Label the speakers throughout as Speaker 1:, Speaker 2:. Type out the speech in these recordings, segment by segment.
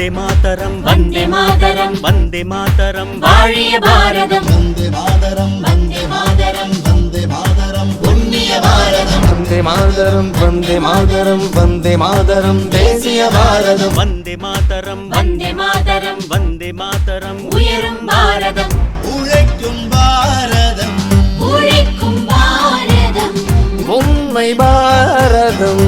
Speaker 1: வந்தே மாதரம்
Speaker 2: வந்தே மாதரம்
Speaker 1: வந்தே மாதரம்
Speaker 2: வாழிய பாரதம்
Speaker 3: வந்தே மாதரம் வந்தே மாதரம் வந்தே மாதரம் புண்ணிய பாரதம்
Speaker 4: வந்தே மாதரம் வந்தே மாதரம் வந்தே மாதரம் தேசிய பாரதம்
Speaker 1: வந்தே மாதரம்
Speaker 2: வந்தே மாதரம்
Speaker 1: வந்தே மாதரம்
Speaker 2: உயரும் பாரதம்
Speaker 3: உழைக்கும் பாரதம்
Speaker 2: உழைக்கும் பாரதம்
Speaker 4: உண்மை பாரதம்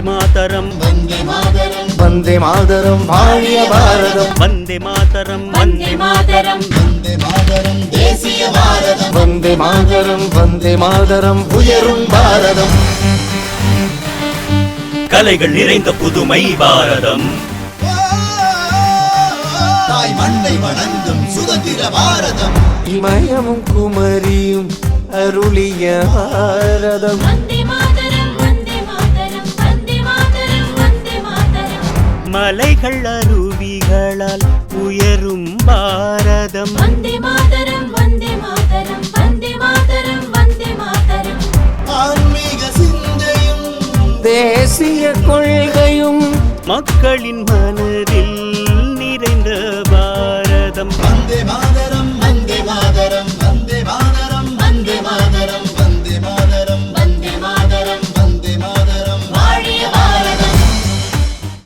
Speaker 1: மாதரம்.
Speaker 3: வந்தே மாதரம்.
Speaker 4: வந்தே மாதரம் வாழிய பாரதம்.
Speaker 1: வந்தே மாதரம்.
Speaker 2: வந்தே மாதரம்.
Speaker 3: வந்தே மாதரம் தேசிய பாரதம்.
Speaker 4: வந்தே மாதரம். வந்தே மாதரம் உயரும் பாரதம்.
Speaker 1: கலைகள் நிறைந்த புதுமை பாரதம்.
Speaker 3: தாய் மண்ணை வணங்கும் சுதந்திர பாரதம்.
Speaker 4: இமயமும் குமரியும் அருளிய பாரதம்.
Speaker 1: மலைகள் அருவிகளால் உயரும் பாரதம்.
Speaker 2: வந்தே மாதரம் வந்தே மாதரம் வந்தே மாதரம் வந்தே மாதரம்.
Speaker 3: ஆன்மீக சிந்தையும்
Speaker 4: தேசிய கொள்கையும்
Speaker 1: மக்களின் மனதில்